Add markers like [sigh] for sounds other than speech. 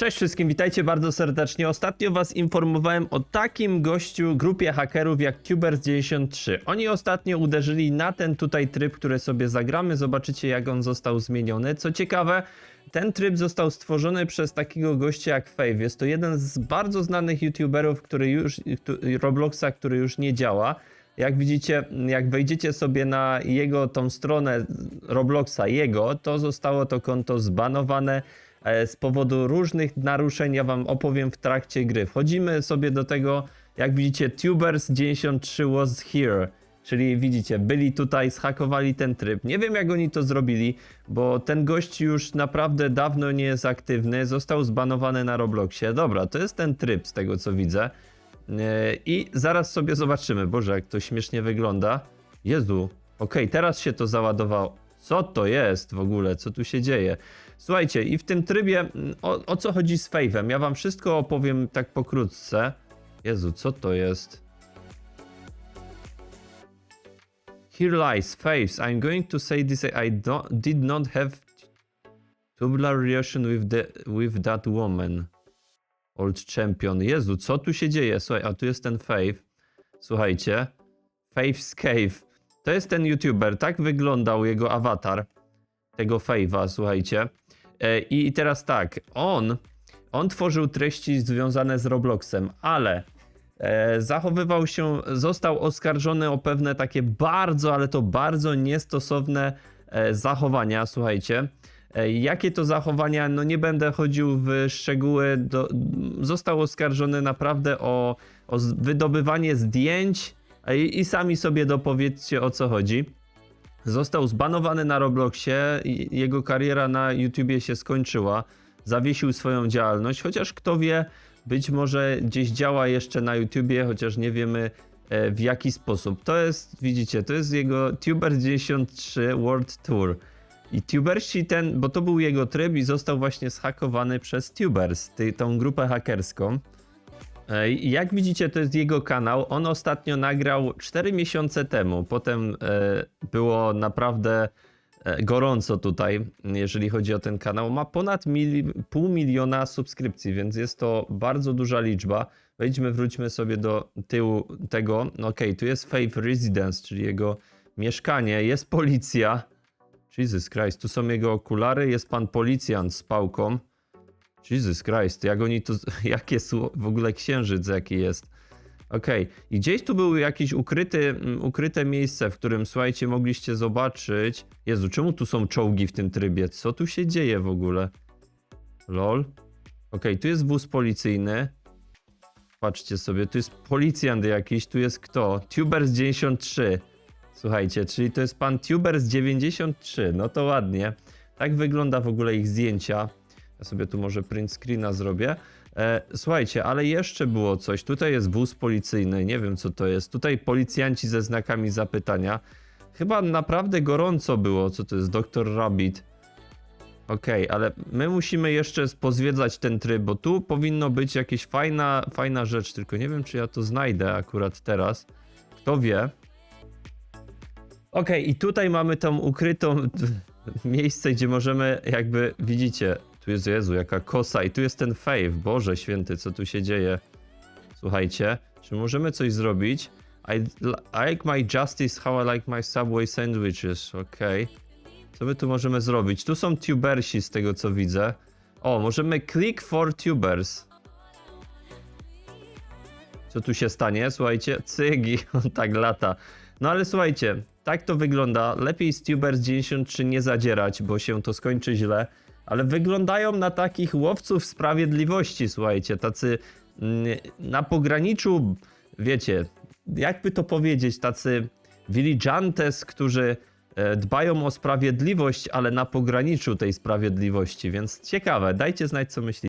Cześć wszystkim, witajcie bardzo serdecznie. Ostatnio was informowałem o takim gościu, grupie hakerów jak Tubers93. Oni ostatnio uderzyli na ten tutaj tryb, który sobie zagramy. Zobaczycie jak on został zmieniony. Co ciekawe, ten tryb został stworzony przez takiego gościa jak Fave. Jest to jeden z bardzo znanych youtuberów, który już, Robloxa, który już nie działa. Jak widzicie, jak wejdziecie sobie na jego tą stronę Robloxa, jego, to zostało to konto zbanowane z powodu różnych naruszeń. Ja wam opowiem w trakcie gry. Wchodzimy sobie do tego, jak widzicie, Tubers93 was here. Czyli widzicie, byli tutaj, zhakowali ten tryb. Nie wiem jak oni to zrobili, bo ten gość już naprawdę dawno nie jest aktywny, został zbanowany na Robloxie. Dobra, to jest ten tryb z tego co widzę. E, I zaraz sobie zobaczymy. Boże, jak to śmiesznie wygląda. Jezu, okej, teraz się to załadowało. Co to jest w ogóle? Co tu się dzieje? Słuchajcie, i w tym trybie mm, o, o co chodzi z Fave'em? Ja wam wszystko opowiem tak pokrótce. Jezu, co to jest? Here lies Faves. I'm going to say this. I don't, did not have tubular relation with, the, with that woman. Old Champion. Jezu, co tu się dzieje? Słuchaj, a tu jest ten Fave. Słuchajcie. Fave's Cave. To jest ten YouTuber. Tak wyglądał jego awatar. Tego Fave'a, słuchajcie. E, I teraz tak. On, on tworzył treści związane z Robloxem, ale e, zachowywał się, został oskarżony o pewne takie bardzo, ale to bardzo niestosowne e, zachowania, słuchajcie. Jakie to zachowania? No nie będę chodził w szczegóły. Do, został oskarżony naprawdę o, o wydobywanie zdjęć i, i sami sobie dopowiedzcie o co chodzi. Został zbanowany na Robloxie, jego kariera na YouTubie się skończyła. Zawiesił swoją działalność, chociaż kto wie, być może gdzieś działa jeszcze na YouTubie, chociaż nie wiemy e, w jaki sposób. To jest, widzicie, to jest jego Tuber93 World Tour. I Tubersi ten, bo to był jego tryb i został właśnie zhakowany przez Tubers, ty, tą grupę hakerską. Jak widzicie, to jest jego kanał. On ostatnio nagrał 4 miesiące temu. Potem e, było naprawdę e, gorąco tutaj, jeżeli chodzi o ten kanał. Ma ponad mili, pół miliona subskrypcji, więc jest to bardzo duża liczba. Wejdźmy, wróćmy sobie do tyłu tego. No Okej, tu jest Faith Residence, czyli jego mieszkanie. Jest policja. Jesus Christ, tu są jego okulary. Jest pan policjant z pałką. Jesus Christ, jak oni tu, [laughs] jakie są w ogóle księżyc jaki jest. Okej, i gdzieś tu był jakiś ukryty, ukryte miejsce, w którym, słuchajcie, mogliście zobaczyć... Jezu, czemu tu są czołgi w tym trybie? Co tu się dzieje w ogóle? Lol. Okej, tu jest wóz policyjny. Patrzcie sobie, tu jest policjant jakiś, tu jest kto? Tubers 93. Słuchajcie, czyli to jest pan Tubers 93, no to ładnie. Tak wygląda w ogóle ich zdjęcia. Ja sobie tu może print screena zrobię. E, słuchajcie, ale jeszcze było coś. Tutaj jest wóz policyjny, nie wiem co to jest. Tutaj policjanci ze znakami zapytania. Chyba naprawdę gorąco było. Co to jest? Dr. Rabbit. Okej, ale my musimy jeszcze pozwiedzać ten tryb, bo tu powinno być jakaś fajna, fajna rzecz, tylko nie wiem, czy ja to znajdę akurat teraz. Kto wie? Okej, i tutaj mamy tą ukrytą [laughs] miejsce, gdzie możemy jakby, widzicie, tu jest Jezu, jaka kosa i tu jest ten fave, Boże święty, co tu się dzieje? Słuchajcie, czy możemy coś zrobić? I I like my justice, how I like my Subway sandwiches, okej. Co my tu możemy zrobić? Tu są tubersi z tego co widzę. O, możemy click for tubers. Co tu się stanie? Słuchajcie, cygi, [laughs] on tak lata. No ale słuchajcie, tak to wygląda. Lepiej z Tubers 93 nie zadzierać, bo się to skończy źle. Ale wyglądają na takich łowców sprawiedliwości, słuchajcie, tacy mm, na pograniczu, wiecie, jakby to powiedzieć, tacy vigilantes, którzy e, dbają o sprawiedliwość, ale na pograniczu tej sprawiedliwości, więc ciekawe, dajcie znać co myślicie.